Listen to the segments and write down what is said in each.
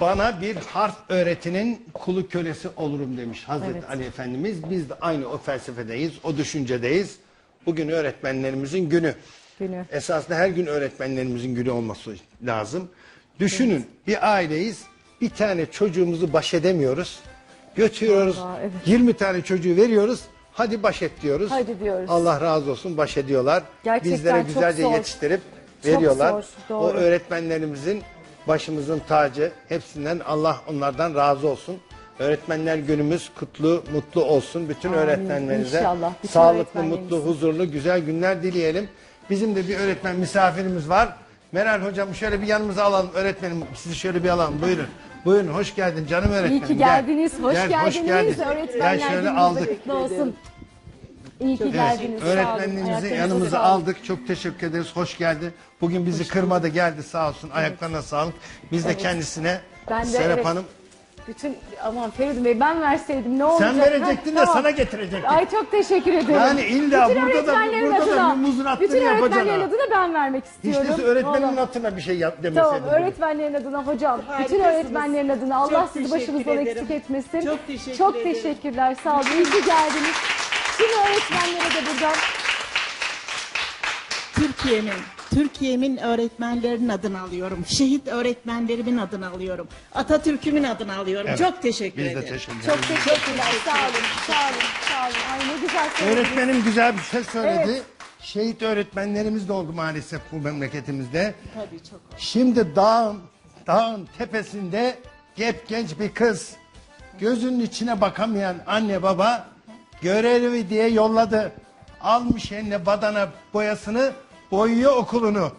bana bir harf öğretinin kulu kölesi olurum demiş Hazreti Evet. Ali Efendimiz. Biz de aynı o felsefedeyiz, o düşüncedeyiz. Bugün öğretmenlerimizin günü. Günü. Esasında her gün öğretmenlerimizin günü olması lazım. Düşünün bir aileyiz. Bir tane çocuğumuzu baş edemiyoruz. Götürüyoruz. Vallahi evet. 20 tane çocuğu veriyoruz. Hadi baş et diyoruz. Hadi diyoruz. Allah razı olsun baş ediyorlar. Gerçekten Bizlere çok güzelce zor. yetiştirip Çok veriyorlar. zor, o doğru. öğretmenlerimizin başımızın tacı. Hepsinden Allah onlardan razı olsun. Öğretmenler günümüz kutlu, mutlu olsun. Bütün Amin. öğretmenlerimize İnşallah. Bütün sağlıklı, mutlu, huzurlu, güzel günler dileyelim. Bizim de bir öğretmen misafirimiz var. Meral hocam şöyle bir yanımıza alalım. Öğretmenim sizi şöyle bir alalım. Buyurun. Buyurun hoş geldin canım öğretmenim. İyi ki Gel. geldiniz. Hoş Gel, geldiniz. geldin. Öğretmenler Gel şöyle aldık. kutlu olsun. İyi ki Evet, geldiniz. Öğretmenliğimizi Ayaklarınıza yanımıza sağlık. aldık. Çok teşekkür ederiz. Hoş geldi. Bugün bizi kırmadı geldi sağ olsun. Ayaklarına sağlık. Biz de kendisine Ben de Serap evet. Hanım Bütün aman Feridun Bey ben verseydim ne olacak? sen verecektin Ha, de tamam. sana getirecektim. Ay çok teşekkür ederim. Yani illa Bütün burada da- öğretmenlerin burada da adına, bir muzratları Bütün öğretmenlerin yapacaksın ha. adına ben vermek Hiç istiyorum. değilse öğretmenin Vallahi. hatırına bir şey yap demeseydin. Tamam öğretmenlerin adına hocam. Bütün Harikasınız. öğretmenlerin adına Allah Çok sizi teşekkür başımızdan ederim. eksik etmesin. Çok teşekkür Çok ederim. teşekkürler sağ olun. İyi ki geldiniz. Öğretmenlere de buradan Türkiye'min, Türkiye'min öğretmenlerinin adını alıyorum. Şehit öğretmenlerimin adını alıyorum. Atatürk'ümün adını alıyorum. Evet. Çok teşekkür Biz de ederim. teşekkür çok ederiz. teşekkürler. Sağ olun. Sağ olun. Sağ olun. Ay ne güzel söylediniz. Öğretmenim güzel bir şey söyledi. Evet. Şehit öğretmenlerimiz de oldu maalesef bu memleketimizde. Tabii çok. Şimdi dağın, dağın tepesinde genç bir kız. Gözünün içine bakamayan anne baba görevi diye yolladı. Almış eline badana boyasını boyuyor okulunu.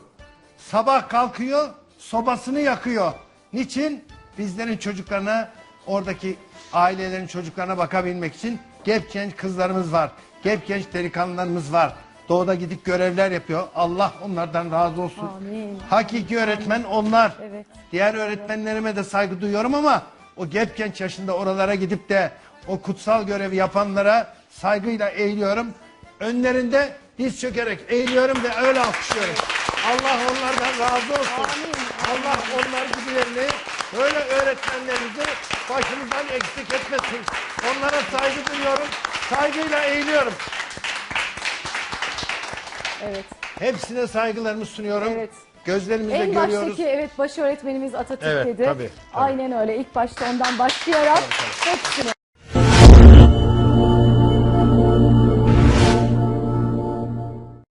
Sabah kalkıyor sobasını yakıyor. Niçin? Bizlerin çocuklarına oradaki ailelerin çocuklarına bakabilmek için gep genç kızlarımız var. Gep genç delikanlılarımız var. Doğuda gidip görevler yapıyor. Allah onlardan razı olsun. Amin. Hakiki öğretmen onlar. Evet. Diğer öğretmenlerime de saygı duyuyorum ama o gep genç yaşında oralara gidip de o kutsal görevi yapanlara saygıyla eğiliyorum. Önlerinde diz çökerek eğiliyorum ve öyle alkışlıyorum. Allah onlardan razı olsun. Allah onlar gibilerini böyle öğretmenlerimizi başımızdan eksik etmesin. Onlara saygı duyuyorum. Saygıyla eğiliyorum. Evet. Hepsine saygılarımı sunuyorum. Evet. Gözlerimizle En görüyoruz. baştaki evet baş öğretmenimiz Atatürk Evet, dedi. tabii, tabii. Aynen öyle. İlk başta ondan başlayarak hepsine